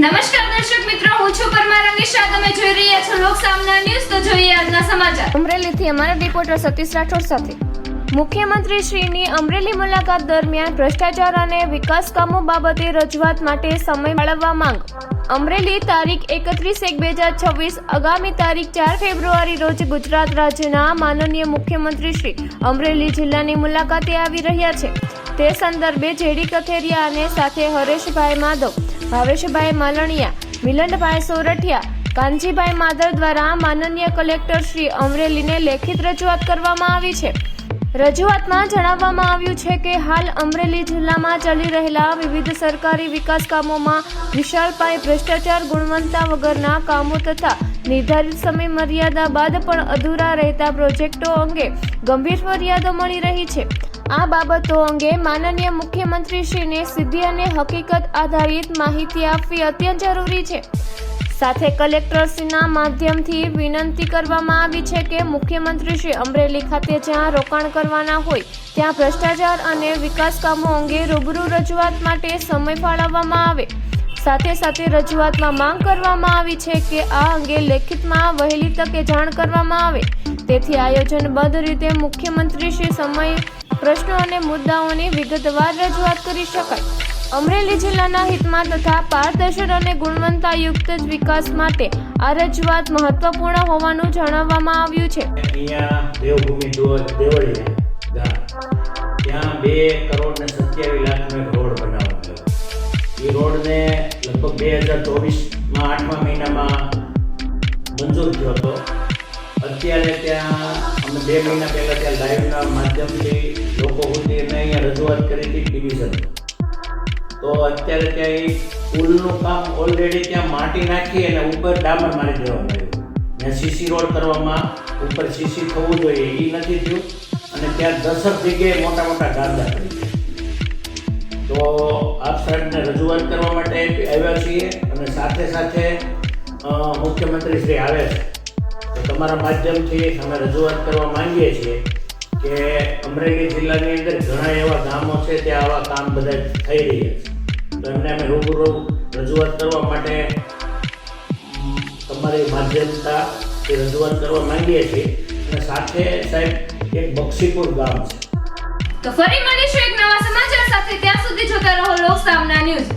નમસ્કાર દર્શક મિત્રો, હું છું પરમાર અંગેશા તમે જોઈ રહ્યા છો લોક સામના ન્યૂઝ. તો જોઈએ આજના સમાચાર. અમરેલીથી અમારા રિપોર્ટર સતીશ રાઠોડ સાથે. મુખ્યમંત્રી અમરેલી મુલાકાત દરમિયાન ભ્રષ્ટાચાર અને વિકાસ કામો બાબતે રજૂઆત માટે સમય ફાળવવા માંગ. અમરેલી તારીખ એકત્રીસ એક બે હજાર છવ્વીસ, આગામી તારીખ ચાર ફેબ્રુઆરી રોજ ગુજરાત રાજ્યના માનનીય મુખ્યમંત્રી શ્રી અમરેલી જિલ્લાની મુલાકાતે આવી રહ્યા છે. તે સંદર્ભે જેડી કથેરિયા અને સાથે હરેશભાઈ માધવ ભાવેશભાઈ માલણિયા, મિલનભાઈ સોરઠિયા, કાનજીભાઈ માદર દ્વારા માનનીય કલેક્ટર શ્રી અમરેલીને લેખિત રજૂઆત કરવામાં આવી છે. રજૂઆતમાં જણાવવામાં આવ્યું છે કે હાલ અમરેલી જિલ્લામાં ચાલી રહેલા વિવિધ સરકારી વિકાસ કામોમાં વિશાળ પાયે ભ્રષ્ટાચાર ગુણવત્તા વગરના કામો તથા નિર્ધારિત સમય મર્યાદા બાદ પણ અધૂરા રહેતા પ્રોજેક્ટો અંગે ગંભીર ફરિયાદો મળી રહી છે. આ બાબતો અંગે માનનીય મુખ્યમંત્રીશ્રીને સિદ્ધિ અને હકીકત આધારિત માહિતી આપવી અત્યંત જરૂરી છે. સાથે કલેક્ટરશ્રીના માધ્યમથી વિનંતી કરવામાં આવી છે કે મુખ્યમંત્રી શ્રી અમરેલી ખાતે જ્યાં રોકાણ કરવાના હોય, ત્યાં ભ્રષ્ટાચાર અને વિકાસ કામો અંગે રૂબરૂ રજૂઆત માટે સમય ફાળવવામાં આવે. સાથે સાથે રજૂઆતમાં માંગ કરવામાં આવી છે કે આ અંગે લેખિતમાં વહેલી તકે જાણ કરવામાં આવે. તેથી આયોજનબદ્ધ રીતે મુખ્યમંત્રી શ્રી સમય પ્રશ્નો અને મુદ્દાઓની વિગતવાર રજૂઆત કરી શકાય. અમરેલી જિલ્લાના હિતમાં તથા પારદર્શક અને ગુણવત્તાયુક્ત વિકાસ માટે આ રજૂઆત મહત્વપૂર્ણ હોવાનું જણાવવામાં આવ્યું છે. ત્યાં બે કરોડ ને સત્યાવીસ લાખનો રોડ બનાવવાનો એ રોડને લગભગ બે હજાર ચોવીસમાં આઠમા મહિનામાં મંજૂર થયો હતો. અત્યારે ત્યાં અમે બે મહિના પહેલાં ત્યાં લાઈવના માધ્યમથી લોકો અહીંયા રજૂઆત કરી હતી ડિવિઝન તો અત્યારે ત્યાં એ પુલનું કામ ઓલરેડી ત્યાં માટી નાખી અને ઉપર ડામર મારી દેવામાં આવ્યું. ને સીસી રોડ કરવામાં ઉપર સીસી થવું જોઈએ એ નથી થયું. અને ત્યાં દસક જગ્યાએ મોટા મોટા ગાંડા થઈ ગયા. તો આપ સાહેબને રજૂઆત કરવા માટે આવ્યા છીએ અને સાથે સાથે મુખ્યમંત્રી શ્રી આવે છે. તો તમારા માધ્યમથી અમે રજૂઆત કરવા માંગીએ છીએ કે અમરેલી જિલ્લાની અંદર ઘણા એવા ગામો છે, ત્યાં આવા કામ બધા થઈ રહ્યા છે. તો એમને અમે રૂબરૂ રજૂઆત કરવા માટે તમારી માધ્યમતા એ રજૂઆત કરવા માંગીએ છીએ. અને સાથે સાહેબ, એક બક્ષીપુર ગામ છે. તો ફરી મળીશું એક નવા સમાચાર સાથે. ત્યાં સુધી જોતા રહો લોક સામના ન્યૂઝ.